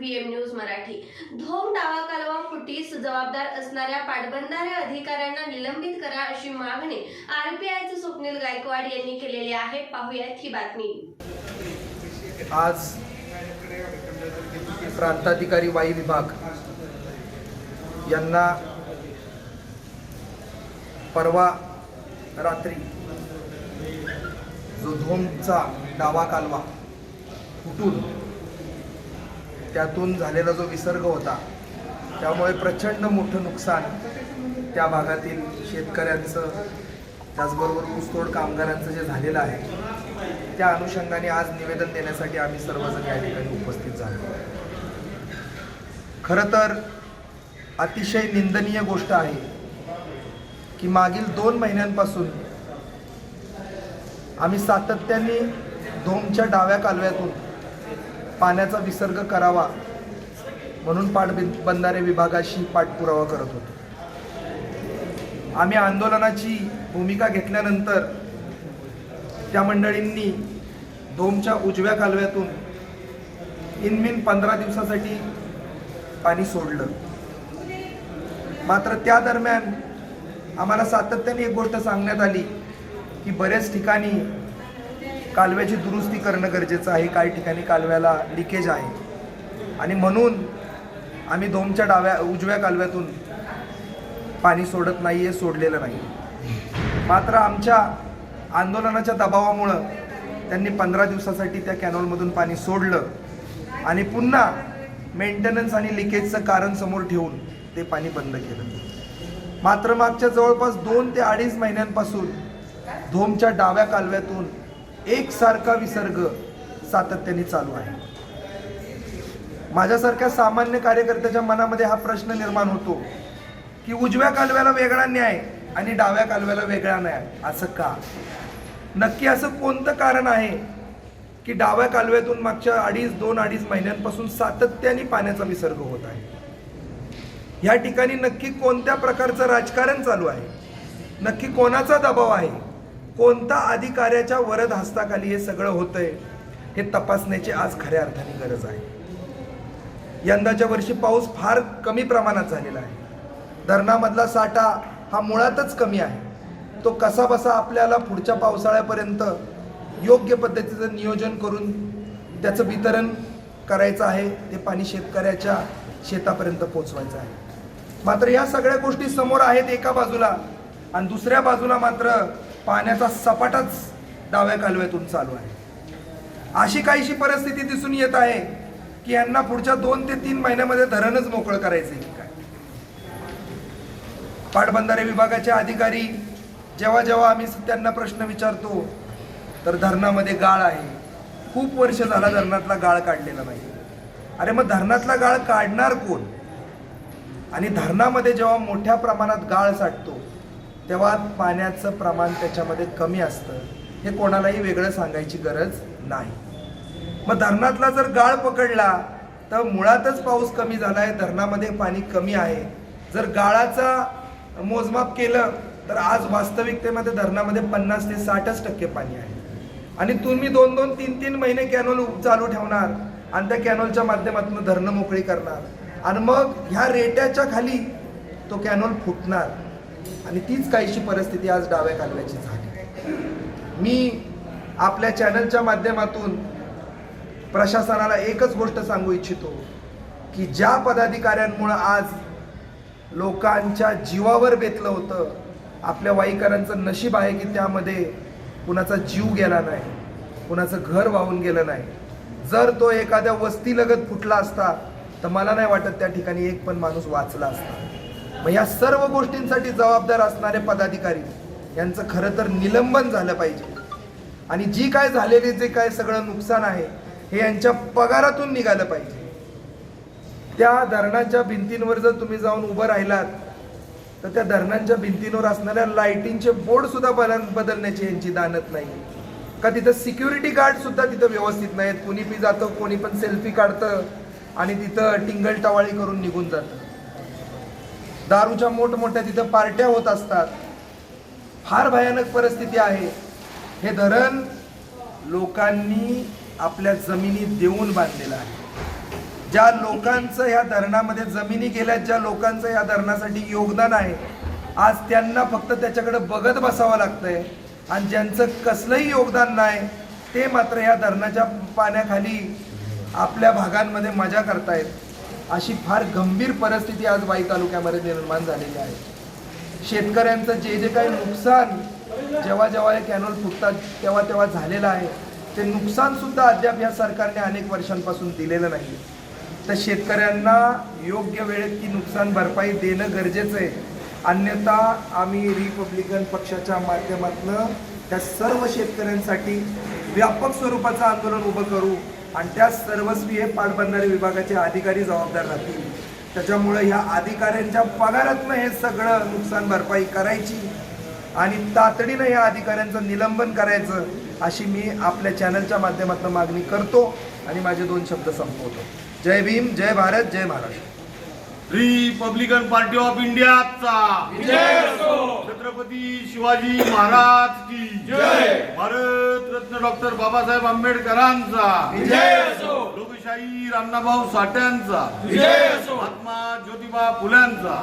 VM news Marathi. Dhom डावा कालवा फुटीस जबाबदार असणाऱ्या पाटबंधारे अधिकाऱ्यांना निलंबित करा अशी मागणी आरपीआयचे स्वप्नील गायकवाड यांनी केलेली आहे. पाहुयात ही बातमी. आज प्रांताधिकारी वाई विभाग यांना परवा रात्री जो धोमचा डावा कालवा फुटून त्यातून झालेला जो विसर्ग होता त्यामुळे प्रचंड मोठं नुकसान त्या भागातील शेतकऱ्यांचं त्याचबरोबर ऊसतोड कामगारांचं जे झालेलं आहे त्या अनुषंगाने आज निवेदन देण्यासाठी आम्ही सर्वजण या ठिकाणी उपस्थित झालो. खरं तर अतिशय निंदनीय गोष्ट आहे की मागील दोन महिन्यांपासून आम्ही सातत्याने धोमच्या डाव्या कालव्यातून पाण्याचा विसर्ग करावा म्हणून पाटबंधारे विभागाशी पाठपुरावा करत होतो. आम्ही आंदोलनाची भूमिका घेतल्यानंतर त्या मंडळींनी धोमच्या उजव्या कालव्यातून इनमिन पंधरा दिवसासाठी पाणी सोडलं. मात्र त्या दरम्यान आम्हाला सातत्याने एक गोष्ट सांगण्यात आली की बऱ्याच ठिकाणी कालव्याची दुरुस्ती करणं गरजेचं आहे. काही ठिकाणी कालव्याला लिकेज आहे. आणि म्हणून आम्ही धोमच्या डाव्या उजव्या कालव्यातून पाणी सोडत नाही आहे सोडलेलं नाही. मात्र आमच्या आंदोलनाच्या दबावामुळं त्यांनी पंधरा दिवसासाठी त्या कॅनॉलमधून पाणी सोडलं आणि पुन्हा मेंटेनन्स आणि लिकेजचं कारण समोर ठेवून ते पाणी बंद केलं. मात्र मागच्या जवळपास दोन ते अडीच महिन्यांपासून धोमच्या डाव्या कालव्यातून एकसारखा विसर्ग सातत्याने चालू आहे. माझ्यासारख्या सामान्य कार्यकर्त्याच्या मनामध्ये हा प्रश्न निर्माण होतो की उजव्या कालव्याला वेगळा न्याय आणि डाव्या कालव्याला वेगळा न्याय असं का? नक्की असं कोणतं कारण आहे की डाव्या कालव्यातून मागच्या अडीच दोन अडीच महिन्यांपासून सातत्याने पाण्याचा विसर्ग होत आहे? या ठिकाणी नक्की कोणत्या प्रकारचं राजकारण चालू आहे? नक्की कोणाचा दबाव आहे? कोणता अधिकाऱ्याच्या वरद हस्ताखाली हे सगळं होतंय हे तपासण्याची आज खऱ्या अर्थाने गरज आहे. यंदाच्या वर्षी पाऊस फार कमी प्रमाणात झालेला आहे. धरणामधला साठा हा मुळातच कमी आहे. तो कसा बसा आपल्याला पुढच्या पावसाळ्यापर्यंत योग्य पद्धतीचं नियोजन करून त्याचं वितरण करायचं आहे ते पाणी शेतकऱ्याच्या शेतापर्यंत पोचवायचं आहे. मात्र या सगळ्या गोष्टी समोर आहेत एका बाजूला आणि दुसऱ्या बाजूला मात्र पाण्याचा सपाटाच डाव्या कालव्यातून चालू आहे. अशी काहीशी परिस्थिती दिसून येत आहे की यांना पुढच्या दोन ते तीन महिन्यामध्ये धरणच मोकळं करायचं आहे. काय पाटबंधारे विभागाचे अधिकारी जेव्हा जेव्हा आम्ही त्यांना प्रश्न विचारतो तर धरणामध्ये गाळ आहे. खूप वर्ष झाला धरणातला गाळ काढलेला नाही. अरे मग धरणातला गाळ काढणार कोण? आणि धरणामध्ये जेव्हा मोठ्या प्रमाणात गाळ साठतो तेव्हा पाण्याचं प्रमाण त्याच्यामध्ये कमी असतं. हे कोणालाही वेगळं सांगायची गरज नाही. मग धरणातला जर गाळ पकडला तर मुळातच पाऊस कमी झाला आहे धरणामध्ये पाणी कमी आहे. जर गाळाचा मोजमाप केलं तर आज वास्तविकतेमध्ये धरणामध्ये पन्नास ते साठच टक्के पाणी आहे. आणि तुम्ही दोन दोन तीन तीन महिने कॅनोल चालू ठेवणार आणि त्या कॅनोलच्या माध्यमातून धरणं मोकळी करणार. आणि मग ह्या रेट्याच्या खाली तो कॅनोल फुटणार. आणि तीच काहीशी परिस्थिती आज डाव्या कालव्याची झाली. मी आपल्या चॅनलच्या माध्यमातून प्रशासनाला एकच गोष्ट सांगू इच्छितो की ज्या पदाधिकाऱ्यांमुळं आज लोकांच्या जीवावर बेतलं होतं आपल्या वाईकरांचं नशीब आहे की त्यामध्ये कुणाचा जीव गेला नाही कुणाचं घर वाहून गेलं नाही. जर तो एखाद्या वस्तीलगत फुटला असता तर मला नाही वाटत त्या ठिकाणी एक पण माणूस वाचला असता. मग या सर्व गोष्टींसाठी जबाबदार असणारे पदाधिकारी यांचं खरं तर निलंबन झालं पाहिजे. आणि जी काय झालेली जे काय सगळं नुकसान आहे हे यांच्या पगारातून निघालं पाहिजे. त्या धरणाच्या भिंतींवर जर तुम्ही जाऊन उभं राहिलात तर त्या धरणांच्या भिंतींवर असणाऱ्या लाईटिंगचे बोर्ड सुद्धा बदल बदलण्याची यांची दानत नाही का तिथं सिक्युरिटी गार्ड सुद्धा तिथं व्यवस्थित नाहीत कोणी बी जातं कोणी पण सेल्फी काढतं आणि तिथं टिंगल टवाळी करून निघून जातं. दारूच्या मोठमोठ्या तिथं पार्ट्या होत असतात. फार भयानक परिस्थिती आहे. हे धरण लोकांनी आपल्या जमिनी देऊन बांधलेलं आहे. ज्या लोकांचं ह्या धरणामध्ये जमिनी गेल्या ज्या लोकांचं या धरणासाठी योगदान आहे आज त्यांना फक्त त्याच्याकडे बघत बसावं लागतंय. आणि ज्यांचं कसलंही योगदान नाही ते मात्र या धरणाच्या पाण्याखाली आपल्या भागांमध्ये मजा करतायत. अशी फार गंभीर परिस्थिती आज वाई तालुक्यामध्ये निर्माण झालेली आहे. शेतकऱ्यांचं जे जे काही नुकसान जेव्हा जेव्हा हे कॅनॉल फुटतात तेव्हा तेव्हा झालेलं आहे. ते नुकसान सुद्धा अद्याप या सरकारने अनेक वर्षांपासून दिलेलं नाही. तर शेतकऱ्यांना योग्य वेळेत ती नुकसान भरपाई देणं गरजेचं आहे. अन्यथा आम्ही रिपब्लिकन पक्षाच्या माध्यमातून त्या सर्व शेतकऱ्यांसाठी व्यापक स्वरूपाचं आंदोलन उभं करू आणि त्या सर्वस्वी हे पाटबंधारे विभागाचे अधिकारी जबाबदार राहतील. त्याच्यामुळे ह्या अधिकाऱ्यांच्या पगारातनं हे सगळं नुकसान भरपाई करायची आणि तातडीनं या अधिकाऱ्यांचं निलंबन करायचं अशी मी आपल्या चॅनलच्या माध्यमातून मागणी करतो आणि माझे दोन शब्द संपवतो. जय भीम जय भारत जय महाराष्ट्र. रिपब्लिकन पार्टी ऑफ इंडियाचा. छत्रपती शिवाजी महाराज की भारत रत्न डॉक्टर बाबासाहेब आंबेडकरांचा. लोकशाही रामनाभाऊ साठ्यांचा महात्मा ज्योतिबा फुल्यांचा.